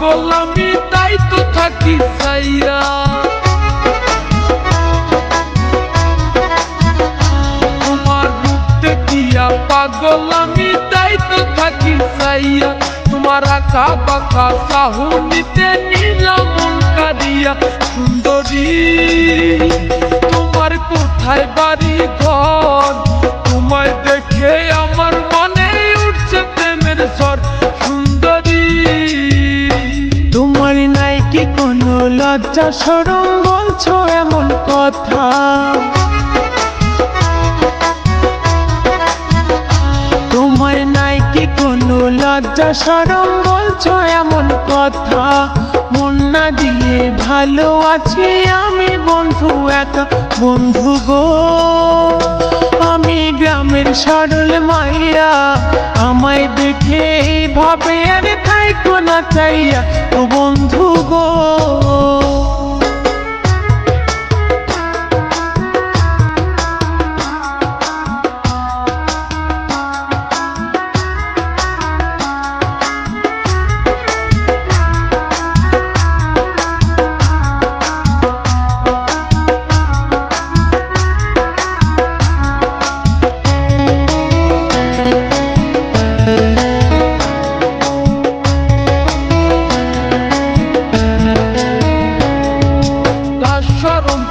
পাগল আমি তাই তো থাকি চাইয়া তোমার রূপ দেখিয়া পাগল আমি তাই তো থাকি চাইয়া তোমার আঁকা বাঁকা সাহুনিতে নিলাম মন কারিয়া সুন্দরী। লজ্জা সরম বলছো এমন কথা। তোমার নাই কি কোনো লজ্জা সরম বলছো এমন কথা। মন না দিয়ে ভালো আছি আমি বন্ধু একা বন্ধু গো। আমি গ্রামের সরল মাইয়া, আমায় দেখে এইভাবে আর থাইকো না চাইয়া, ও বন্ধু গো।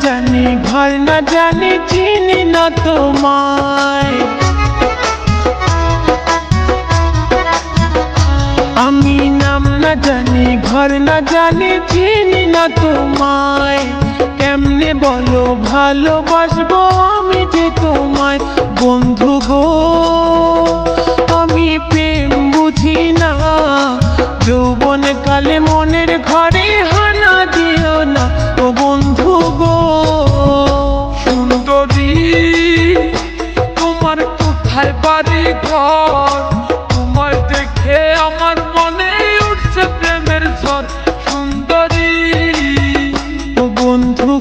জানি ঘর না জানি, চিনি না তোমায়। আমি নাম না জানি, ঘর না জানি, চিনি না তোমায়। কেমনে বলো, ভালোবাসবো আমি যে তোমায়। বন্ধু গো, আমি প্রেম বুঝি না। যৌবন কালে মনের ঘরে হানা দিও না। ও ঘর তোমায় দেখে আমার মনে উঠছে প্রেমের সুন্দরী বন্ধু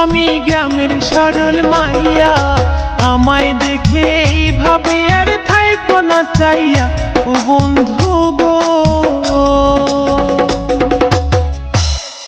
আমি গ্রামের সরল মাইয়া। আমায় দেখে এইভাবে আর থাইকো না চাইয়া। বন্ধু গো